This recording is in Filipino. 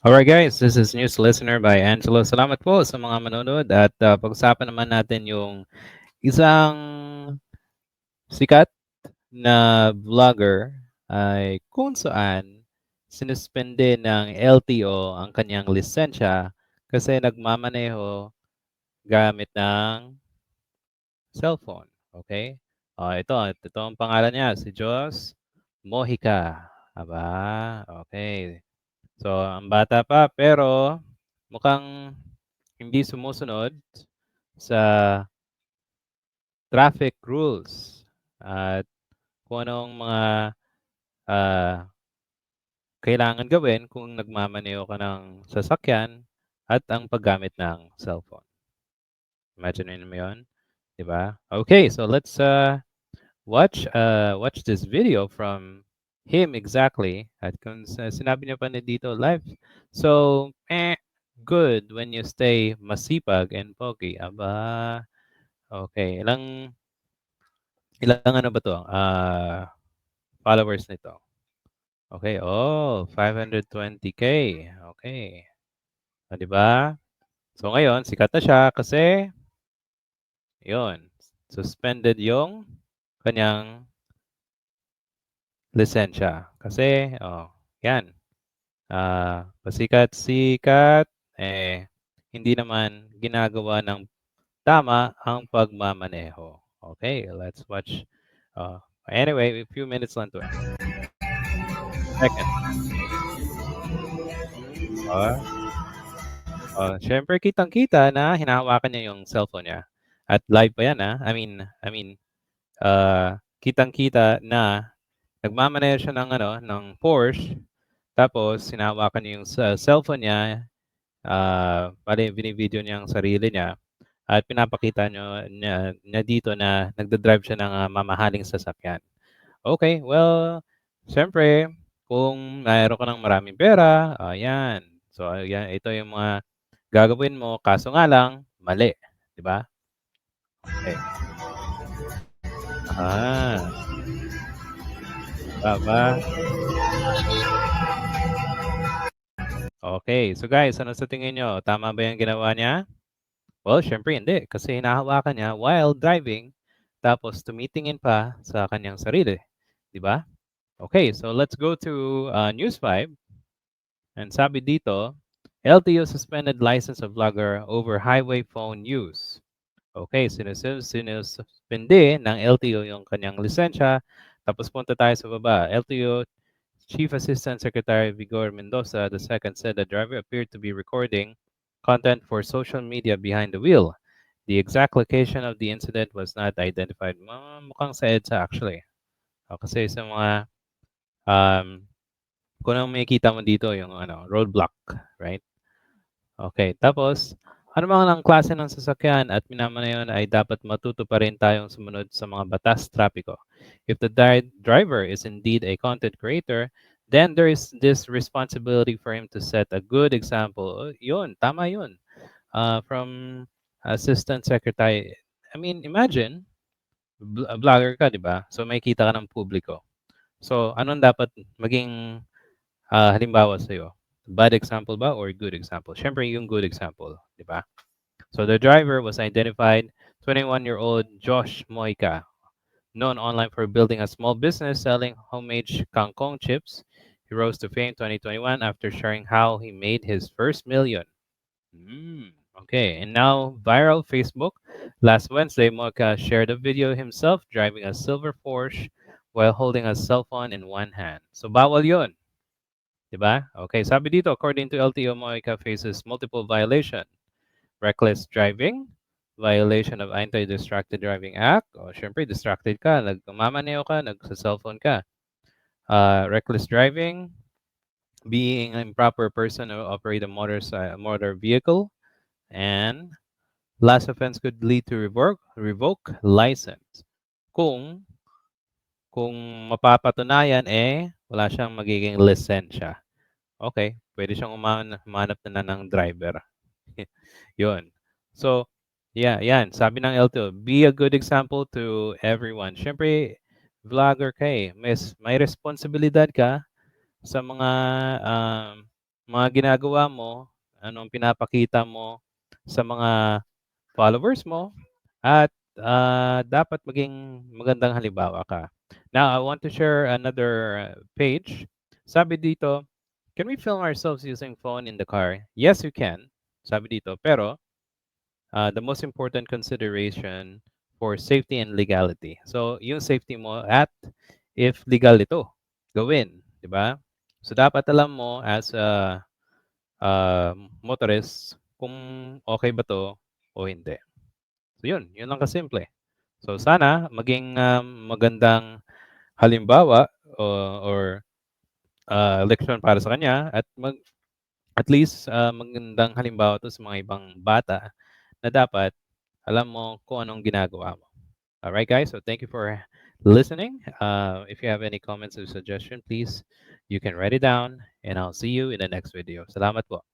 Alright guys, this is News Listener by Angelo. Salamat po sa mga manonood at uh, pag-usapan naman natin yung isang sikat na vlogger ay kung saan sinuspende ng LTO ang kanyang lisensya kasi nagmamaneho gamit ng cellphone. Okay? Oh, ito, ito ang pangalan niya, si Jos Mojica. Aba, okay. So, ang bata pa pero mukhang hindi sumusunod sa traffic rules at kung anong mga uh, kailangan gawin kung nagmamaneho ka ng sasakyan at ang paggamit ng cellphone. Imagine mo yun, di ba? Okay, so let's uh, watch uh, watch this video from him exactly. At kung sinabi niya pa na dito, live. So, eh, good when you stay masipag and pogi. Aba, okay. Ilang, ilang ano ba to? Uh, followers nito. Okay, oh, 520k. Okay. O, di ba? So, ngayon, sikat na siya kasi, yun, suspended yung kanyang lisensya. Kasi, oh, yan. Uh, pasikat-sikat, eh, hindi naman ginagawa ng tama ang pagmamaneho. Okay, let's watch. Uh, anyway, a few minutes lang to. Second. Uh, uh, Siyempre, kitang-kita na hinahawakan niya yung cellphone niya. At live pa yan, ha? I mean, I mean, uh, kitang-kita na nagmamaneho siya ng ano, ng Porsche. Tapos sinawakan niya yung sa cellphone niya, uh, bali binivideo niya ang sarili niya at pinapakita niya, niya, niya dito na nagda-drive siya ng uh, mamahaling sasakyan. Okay, well, siyempre, kung mayroon ka ng maraming pera, ayan. So, ayan, ito yung mga gagawin mo. Kaso nga lang, mali. Di ba? Okay. Ah. Tama. Okay. So guys, ano sa tingin nyo? Tama ba yung ginawa niya? Well, syempre hindi. Kasi hinahawakan niya while driving. Tapos tumitingin pa sa kanyang sarili. Di ba? Okay. So let's go to uh, News 5. And sabi dito, LTO suspended license of vlogger over highway phone use. Okay, sinususpende ng LTO yung kanyang lisensya tapos punta tayo sa baba. LTO Chief Assistant Secretary Vigor Mendoza II said the driver appeared to be recording content for social media behind the wheel. The exact location of the incident was not identified. Mukhang sa EDSA actually. O, oh, kasi sa mga um, kung ano makikita mo dito yung ano, roadblock, right? Okay, tapos ano mga ng klase ng sasakyan at minama na yun ay dapat matuto pa rin tayong sumunod sa mga batas trapiko. If the di- driver is indeed a content creator, then there is this responsibility for him to set a good example. Yun, tama yun. Uh, from Assistant Secretary, I mean, imagine, bl- vlogger ka, di ba? So may kita ka ng publiko. So anong dapat maging uh, halimbawa sa'yo? Bad example ba or good example? Siyempre yung good example, di ba? So the driver was identified 21-year-old Josh Moika, known online for building a small business selling homemade kangkong chips. He rose to fame 2021 after sharing how he made his first million. Mm, okay, and now viral Facebook. Last Wednesday, Moika shared a video himself driving a silver Porsche while holding a cell phone in one hand. So bawal yun. Diba? Okay, sabi dito, according to LTO, Moika faces multiple violation. Reckless driving, violation of Anti-Distracted Driving Act. O, syempre, distracted ka, nagmamaneo ka, nagsa-cellphone ka. Uh, reckless driving, being an improper person who operate a motor, motor vehicle, and last offense could lead to revoke, revoke license. Kung kung mapapatunayan eh wala siyang magiging lisensya. Okay, pwede siyang umanap na ng driver. Yun. So, yeah, yan. Sabi ng LTO, be a good example to everyone. Siyempre, vlogger ka eh. May, may responsibilidad ka sa mga um, mga ginagawa mo, anong pinapakita mo sa mga followers mo, at uh, dapat maging magandang halimbawa ka. Now, I want to share another page. Sabi dito, can we film ourselves using phone in the car? Yes, you can. Sabi dito, pero uh, the most important consideration for safety and legality. So, yung safety mo at if legal ito, gawin, di ba? So, dapat alam mo as a uh, motorist kung okay ba to o hindi. So, yun. Yun lang kasimple. So, sana maging um, magandang halimbawa or, or uh, leksyon para sa kanya at mag, at least uh, magandang halimbawa to sa mga ibang bata na dapat alam mo kung anong ginagawa mo. All right, guys. So thank you for listening. Uh, if you have any comments or suggestion, please, you can write it down and I'll see you in the next video. Salamat po.